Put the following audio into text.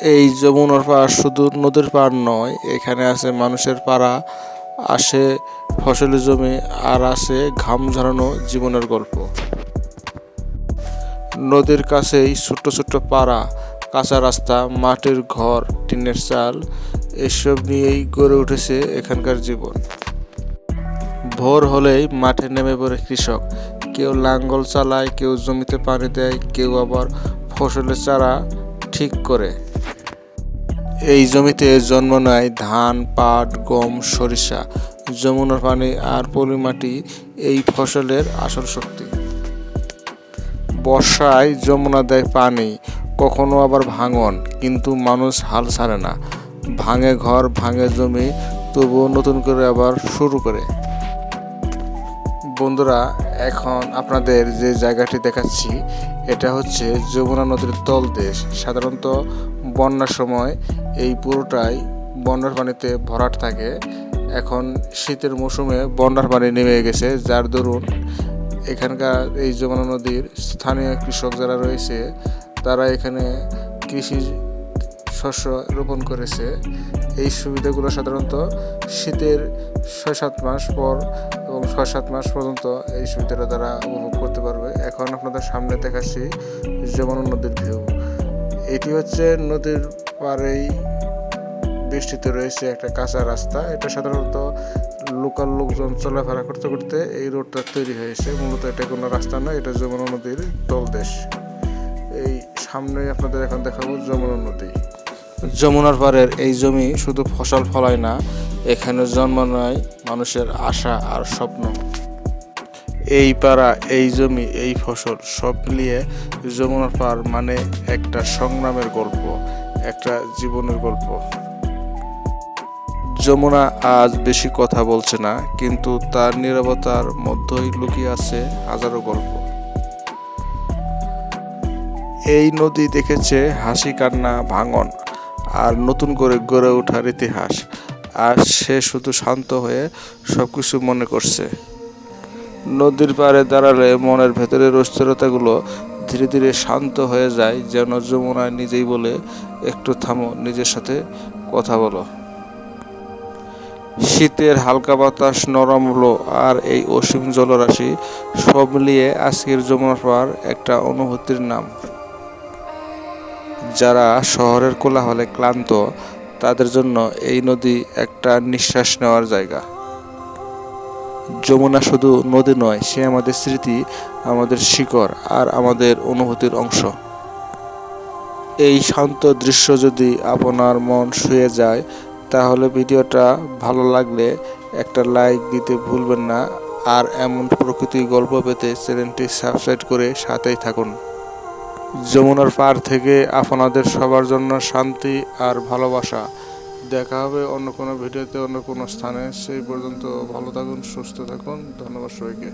এই যমুনার পাড় শুধু নদীর পাড় নয়, এখানে আছে মানুষের পাড়া, আসে ফসলি জমি, আর আসে ঘাম ঝরানো জীবনের গল্প। নদীর কাছেই ছোট্ট ছোট্ট পাড়া, কাঁচা রাস্তা, মাটির ঘর, টিনের চাল, এসব নিয়েই গড়ে উঠেছে এখানকার জীবন। ভোর হলেই মাঠে নেমে পড়ে কৃষক। কেউ লাঙ্গল চালায়, কেউ জমিতে পানি দেয়, কেউ আবার ফসলের চারা ঠিক করে। এই জমিতে জন্ম নেয় ধান, পাট, গম, সরিষা, যমুনার পানি আর পলি মাটি এই ফসলের আসল শক্তি। বর্ষায় যমুনা দেয় পানি, কখনো আবার ভাঙন, কিন্তু মানুষ হাল ছাড়ে না। ভাঙে ঘর, ভাঙে জমি, তবুও নতুন করে আবার শুরু করে। বন্ধুরা, এখন আপনাদের যে জায়গাটি দেখাচ্ছি, এটা হচ্ছে যমুনা নদীর তলদেশ সাধারণত বন্যার সময় এই পুরোটাই বন্যার পানিতে ভরাট থাকে। এখন শীতের মৌসুমে বন্যার পানি নেমে গেছে। যার দরুন এখানকার এই যমুনা নদীর স্থানীয় কৃষক যারা রয়েছে, তারা এখানে কৃষি শস্য রোপণ করেছে। এই সুবিধাগুলো সাধারণত শীতের ছয় সাত মাস পর এবং ছয় সাত মাস পর্যন্ত এই সুবিধাটা তারা উপভোগ করতে পারবে। এখন আপনাদের সামনে দেখাচ্ছি যমুনা নদীর ভিউ এটি হচ্ছে নদীর পাড়েই বেষ্টিত রয়েছে একটা কাঁচা রাস্তা। এটা সাধারণত লোকাল লোকজন চলাফেরা করতে করতে এই রোডটা তৈরি হয়েছে। মূলত এটা কোনো রাস্তা নয়, এটা যমুনা নদীর তলদেশ। এই সামনে আপনাদের এখন দেখাবো যমুনা নদী। যমুনার পাড়ের এই জমি শুধু ফসল ফলায় না, এখানে জন্ম নেয় মানুষের আশা আর স্বপ্ন। এই পাড়া, এই জমি, এই ফসল সব মিলিয়ে যমুনার পাড় মানে একটা সংগ্রামের গল্প, একটা জীবনের গল্প। যমুনা আজ বেশি কথা বলছে না, কিন্তু তার নীরবতার মধ্যেই লুকিয়ে আছে হাজারো গল্প। এই নদী দেখেছে হাসি কান্না, ভাঙন, আর নতুন করে গড়ে ওঠার ইতিহাস, আর সে শুধু শান্ত হয়ে সব কিছু মনে করছে। নদীর পাড়ে দাঁড়ালে মনের ভেতরের অস্থিরতাগুলো ধীরে ধীরে শান্ত হয়ে যায়, যেন যমুনা নিজেই বলে, একটু থামো, নিজের সাথে কথা বলো। শীতের হালকা বাতাস নরম হলো, আর এই অসীম জলরাশি সব মিলিয়ে আজকের যমুনার পাড় একটা অনুভূতির নাম। যারা শহরের কোলাহলে ক্লান্ত, তাদের জন্য এই নদী একটা নিঃশ্বাস নেওয়ার জায়গা। যমুনা শুধু নদী নয়, সে আমাদের স্মৃতি, আমাদের শিকড় আর আমাদের অনুভূতির অংশ। এই শান্ত দৃশ্য যদি আপনার মন শুয়ে যায়, তাহলে ভিডিওটা ভালো লাগলে একটা লাইক দিতে ভুলবেন না আর এমন প্রকৃতি গল্প পেতে চ্যানেলটি সাবস্ক্রাইব করে সাথেই থাকুন। যমুনার পাড় থেকে আপনাদের সবার জন্য শান্তি আর ভালোবাসা। দেখা হবে অন্য কোনো ভিডিওতে, অন্য কোনো স্থানে। সেই পর্যন্ত ভালো থাকুন, সুস্থ থাকুন। ধন্যবাদ সবাইকে।